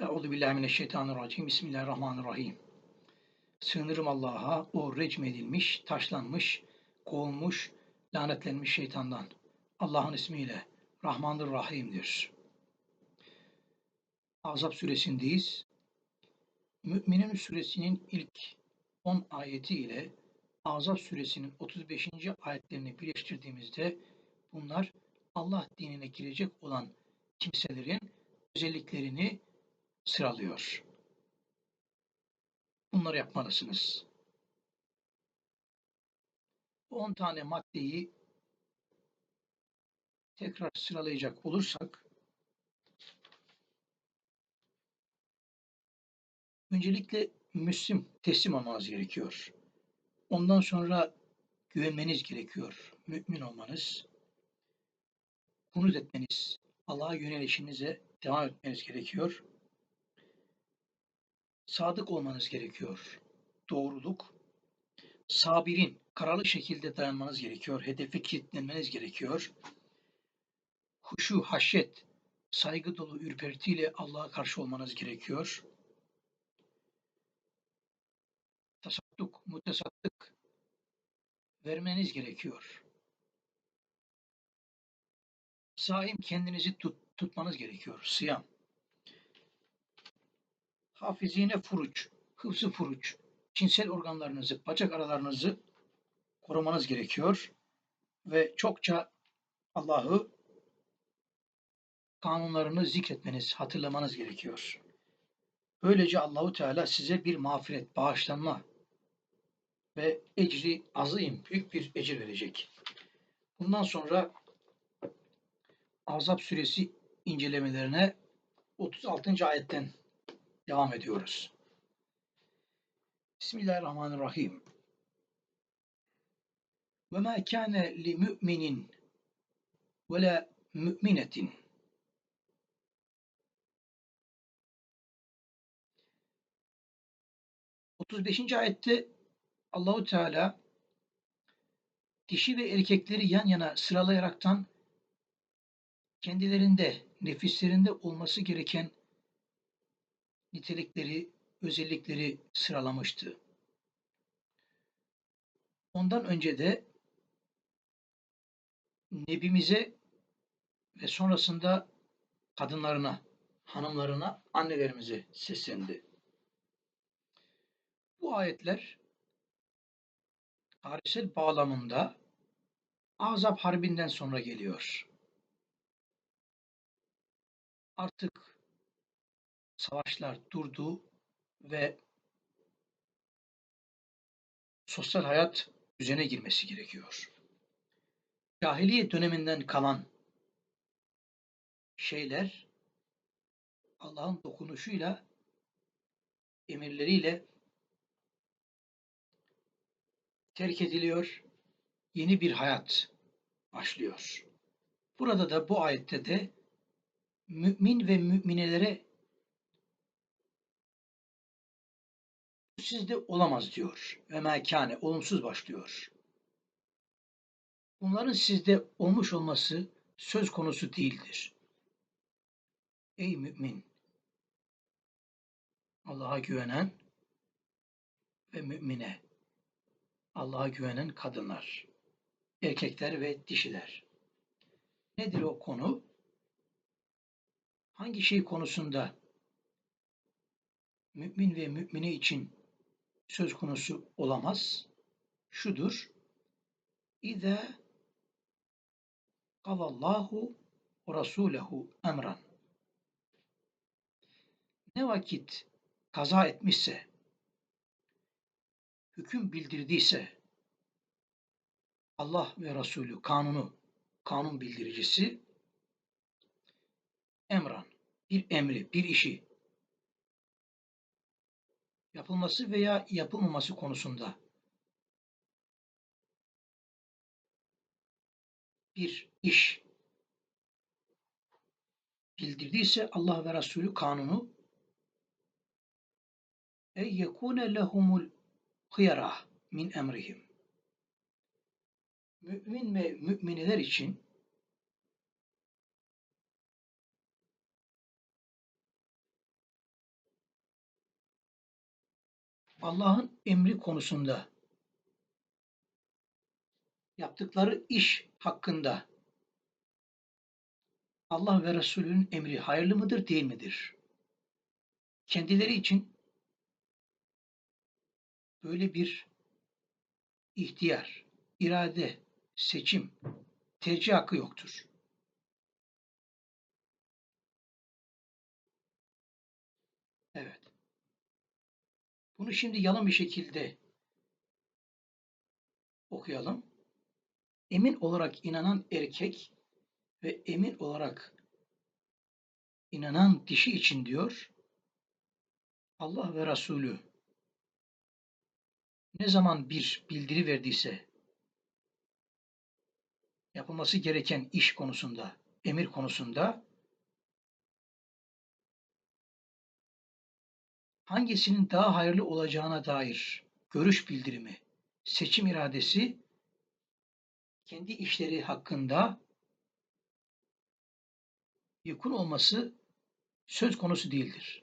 Euzu billahi mineşşeytanirracim. Bismillahirrahmanirrahim. Sığınırım Allah'a o recm edilmiş, taşlanmış, kovulmuş, lanetlenmiş şeytandan. Allah'ın ismiyle Rahmandır Rahim'dir. Azap suresindeyiz. Müminin suresinin ilk 10 ayeti ile Azap suresinin 35. ayetlerini birleştirdiğimizde bunlar Allah dinine girecek olan kimselerin özelliklerini sıralıyor. Bunları yapmalısınız. Bu 10 tane maddeyi tekrar sıralayacak olursak öncelikle Müslim teslim olmanız gerekiyor. Ondan sonra güvenmeniz gerekiyor. Mümin olmanız, kunut etmeniz, Allah'a yönelişinize devam etmeniz gerekiyor. Sadık olmanız gerekiyor. Doğruluk, sabirin, kararlı şekilde dayanmanız gerekiyor. Hedefe kilitlenmeniz gerekiyor. Huşu, haşyet, saygı dolu ürpertiyle Allah'a karşı olmanız gerekiyor. Tasadduk, mutesaddık vermeniz gerekiyor. Saim kendinizi tut, tutmanız gerekiyor. Sıyam. Hafizine furuç, hıfzı furuç, cinsel organlarınızı, bacak aralarınızı korumanız gerekiyor. Ve çokça Allah'ı kanunlarını zikretmeniz, hatırlamanız gerekiyor. Böylece Allahu Teala size bir mağfiret, bağışlanma ve ecri azim, büyük bir ecir verecek. Bundan sonra Azap suresi incelemelerine 36. ayetten devam ediyoruz. Bismillahirrahmanirrahim. Ve ma kana li mu'minin ve la mu'minetin Otuz ayette Allahu Teala dişi ve erkekleri yan yana sıralayaraktan kendilerinde, nefislerinde olması gereken nitelikleri, özellikleri sıralamıştı. Ondan önce de Nebimize ve sonrasında kadınlarına, hanımlarına, annelerimize seslendi. Bu ayetler tarihsel bağlamında Azap Harbi'nden sonra geliyor. Artık savaşlar durdu ve sosyal hayat düzene girmesi gerekiyor. Cahiliye döneminden kalan şeyler Allah'ın dokunuşuyla, emirleriyle terk ediliyor, yeni bir hayat başlıyor. Burada da bu ayette de mümin ve müminelere sizde olamaz diyor. Ve mekane olumsuz başlıyor. Bunların sizde olmuş olması söz konusu değildir. Ey mümin! Allah'a güvenen ve mümine, Allah'a güvenen kadınlar, erkekler ve dişiler. Nedir o konu? Hangi şey konusunda mümin ve mümine için söz konusu olamaz. Şudur. İze kavallahu rasulehu emran. Ne vakit kaza etmişse, hüküm bildirdiyse, Allah ve Resulü kanunu, kanun bildiricisi emran, bir emri, bir işi yapılması veya yapılmaması konusunda. Bir iş. Bildirdiyse Allah ve Resulü kanunu. E yekune lehumul hıyara min emrihim. Mümin ve mümineler için Allah'ın emri konusunda yaptıkları iş hakkında Allah ve Resulünün emri hayırlı mıdır değil midir? Kendileri için böyle bir ihtiyar, irade, seçim, tercih hakkı yoktur. Bunu şimdi yalın bir şekilde okuyalım. Emin olarak inanan erkek ve emin olarak inanan dişi için diyor Allah ve Resulü ne zaman bir bildiri verdiyse yapılması gereken iş konusunda, emir konusunda hangisinin daha hayırlı olacağına dair görüş bildirimi, seçim iradesi kendi işleri hakkında yakın olması söz konusu değildir.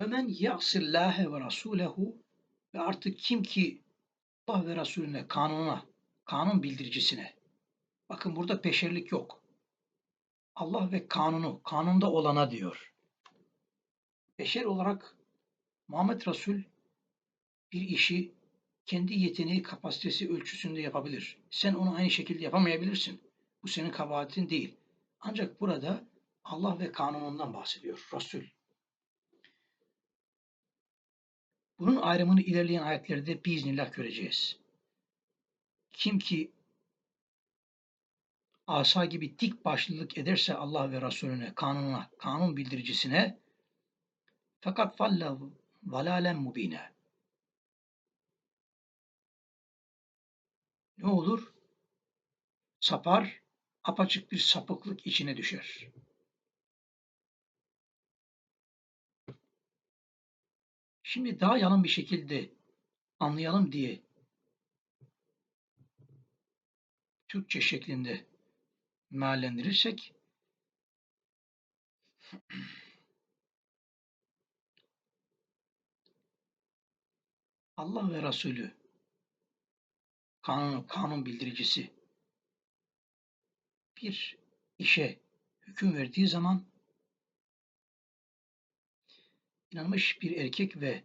Ve men ya'sillâhe ve rasûlehu ve artık kim ki Allah ve Resulüne, kanuna, kanun bildiricisine. Bakın burada peşerlik yok. Allah ve kanunu, kanunda olana diyor. Beşer olarak Muhammed Resul bir işi kendi yeteneği, kapasitesi ölçüsünde yapabilir. Sen onu aynı şekilde yapamayabilirsin. Bu senin kabahatin değil. Ancak burada Allah ve kanunundan bahsediyor Resul. Bunun ayrımını ilerleyen ayetlerde biiznillah göreceğiz. Kim ki asa gibi dik başlılık ederse Allah ve Resulüne, kanununa, kanun bildiricisine fakat falla valalen mubine. Ne olur? Sapar, apaçık bir sapıklık içine düşer. Şimdi daha yalın bir şekilde anlayalım diye Türkçe şeklinde meallendirirsek Allah ve Resulü kanun, kanun bildiricisi bir işe hüküm verdiği zaman inanmış bir erkek ve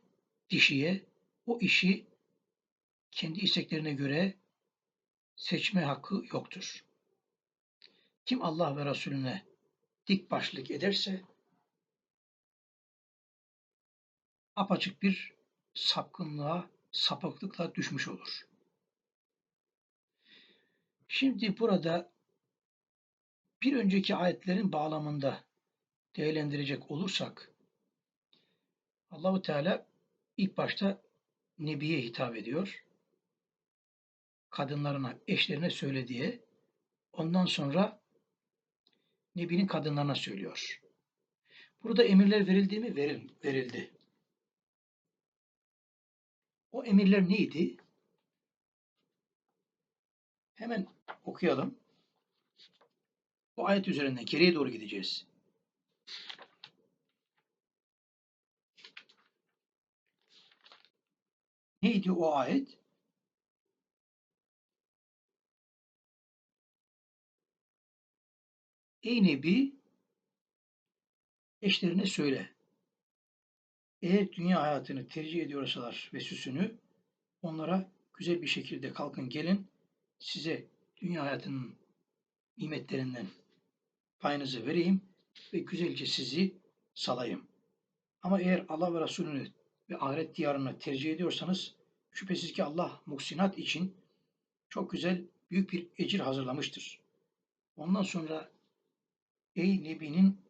dişiye o işi kendi isteklerine göre seçme hakkı yoktur. Kim Allah ve Resulüne dik başlık ederse apaçık bir sapkınlığa, sapıklıkla düşmüş olur. Şimdi burada bir önceki ayetlerin bağlamında değerlendirecek olursak Allahu Teala ilk başta Nebi'ye hitap ediyor. Kadınlarına, eşlerine söyle diye. Ondan sonra Nebi'nin kadınlarına söylüyor. Burada emirler verildi mi? Veril, verildi. O emirler neydi? Hemen okuyalım. Bu ayet üzerinden geriye doğru gideceğiz. Neydi o ayet? Ey Nebi eşlerine söyle. Eğer dünya hayatını tercih ediyorsalar ve süsünü onlara güzel bir şekilde kalkın gelin size dünya hayatının nimetlerinden payınızı vereyim ve güzelce sizi salayım. Ama eğer Allah ve Resulünü ve ahiret diyarını tercih ediyorsanız şüphesiz ki Allah muhsinat için çok güzel büyük bir ecir hazırlamıştır. Ondan sonra ey Nebi'nin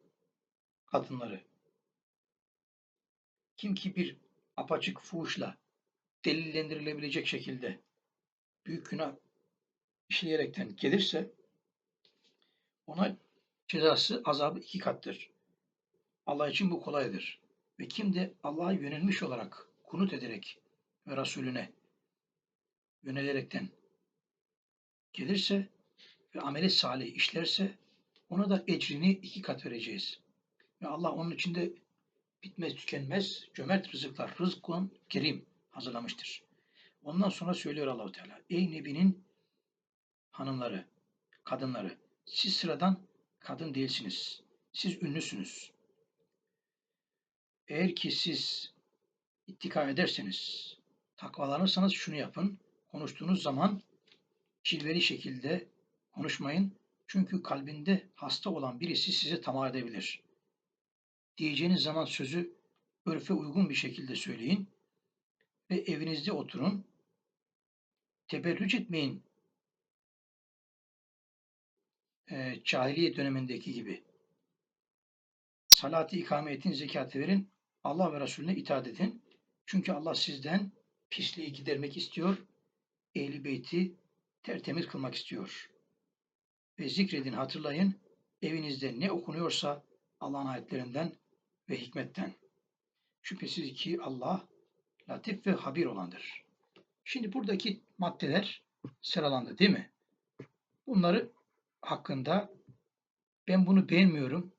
kadınları kim ki bir apaçık fuhuşla delillendirilebilecek şekilde büyük günah işleyerekten gelirse ona cezası azabı iki kattır. Allah için bu kolaydır. Ve kim de Allah'a yönelmiş olarak kunut ederek ve Resulüne yönelerekten gelirse ve ameli salih işlerse Ona da ecrini iki kat vereceğiz. Ve Allah onun içinde bitmez tükenmez cömert rızıklar, rızkın kerim hazırlamıştır. Ondan sonra söylüyor Allahu Teala. Ey Nebi'nin hanımları, kadınları, siz sıradan kadın değilsiniz. Siz ünlüsünüz. Eğer ki siz ittika ederseniz, takvalanırsanız şunu yapın. Konuştuğunuz zaman cilveli şekilde konuşmayın. Çünkü kalbinde hasta olan birisi sizi tamah edebilir. Diyeceğiniz zaman sözü örfe uygun bir şekilde söyleyin ve evinizde oturun. Teberrüc etmeyin. Ee, cahiliye dönemindeki gibi. Salatı ikame edin, zekatı verin. Allah ve Resulüne itaat edin. Çünkü Allah sizden pisliği gidermek istiyor. Ehli beyti tertemiz kılmak istiyor. Ve zikredin, hatırlayın. Evinizde ne okunuyorsa Allah'ın ayetlerinden ve hikmetten. Şüphesiz ki Allah latif ve habir olandır. Şimdi buradaki maddeler sıralandı değil mi? Bunları hakkında ben bunu beğenmiyorum,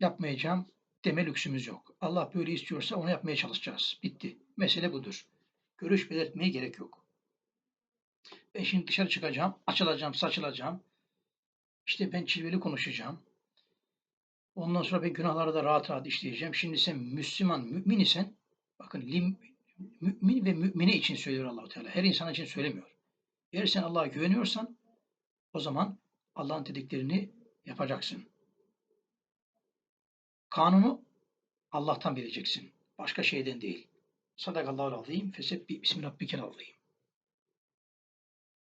yapmayacağım deme lüksümüz yok. Allah böyle istiyorsa onu yapmaya çalışacağız. Bitti. Mesele budur. Görüş belirtmeye gerek yok. Ben şimdi dışarı çıkacağım, açılacağım, saçılacağım. İşte ben çilveli konuşacağım. Ondan sonra ben günahları da rahat rahat işleyeceğim. Şimdi sen Müslüman, mümin isen, bakın lim, mümin ve mümine için söylüyor Allahu Teala. Her insan için söylemiyor. Eğer sen Allah'a güveniyorsan o zaman Allah'ın dediklerini yapacaksın. Kanunu Allah'tan bileceksin. Başka şeyden değil. Sadakallahu azim. Fesebbi bismi rabbikel azim.